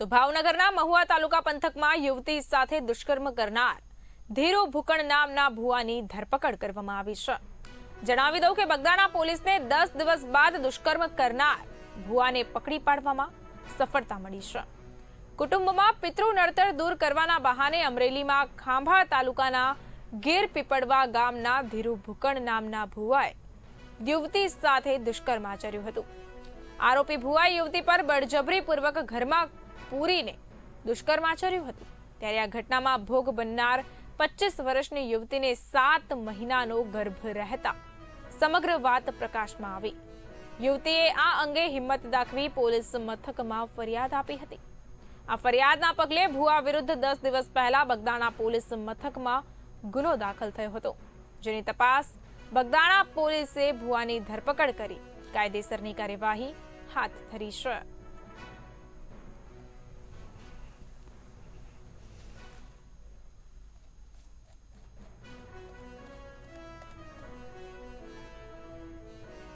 તો ભાવનગરના મહુવા તાલુકા પંથકમાં યુવતી સાથે દુષ્કર્મ કરનાર ધીરુ ભૂકણ નામના ભુવાની ધરપકડ કરવામાં આવી છે. જણાવી દઉં કે બગદાણા પોલીસને દસ દિવસ બાદ દુષ્કર્મ કરનાર ભુવાને પકડી પાડવામાં સફળતા મળી છે. કુટુંબમાં પિતૃ નડતર દૂર કરવાના બહાને અમરેલીમાં ખાંભા તાલુકાના ગીર પીપળવા ગામના ધીરુ ભૂકણ નામના ભુવાએ યુવતી સાથે દુષ્કર્મ આચર્યું હતું. આરોપી ભુવાએ યુવતી પર બળજબરીપૂર્વક ઘરમાં પૂરીને દુષ્કર્મ આચર્યું હતું. ત્યારે આ ઘટનામાં ભોગ બનનાર પચીસ વર્ષની યુવતીને સાત મહિનાનો ગર્ભ રહેતા સમગ્ર વાત પ્રકાશમાં આવી. યુવતીએ આ અંગે હિંમત દાખવી પોલીસ મથકમાં ફરિયાદ આપી હતી. આ ફરિયાદના પગલે ભુવા વિરુદ્ધ દસ દિવસ પહેલા બગદાણા પોલીસ મથકમાં ગુનો દાખલ થયો હતો. જેની તપાસ બગદાણા પોલીસે ભુવાની ધરપકડ કરી કાયદેસરની કાર્યવાહી હાથ ધરી છે.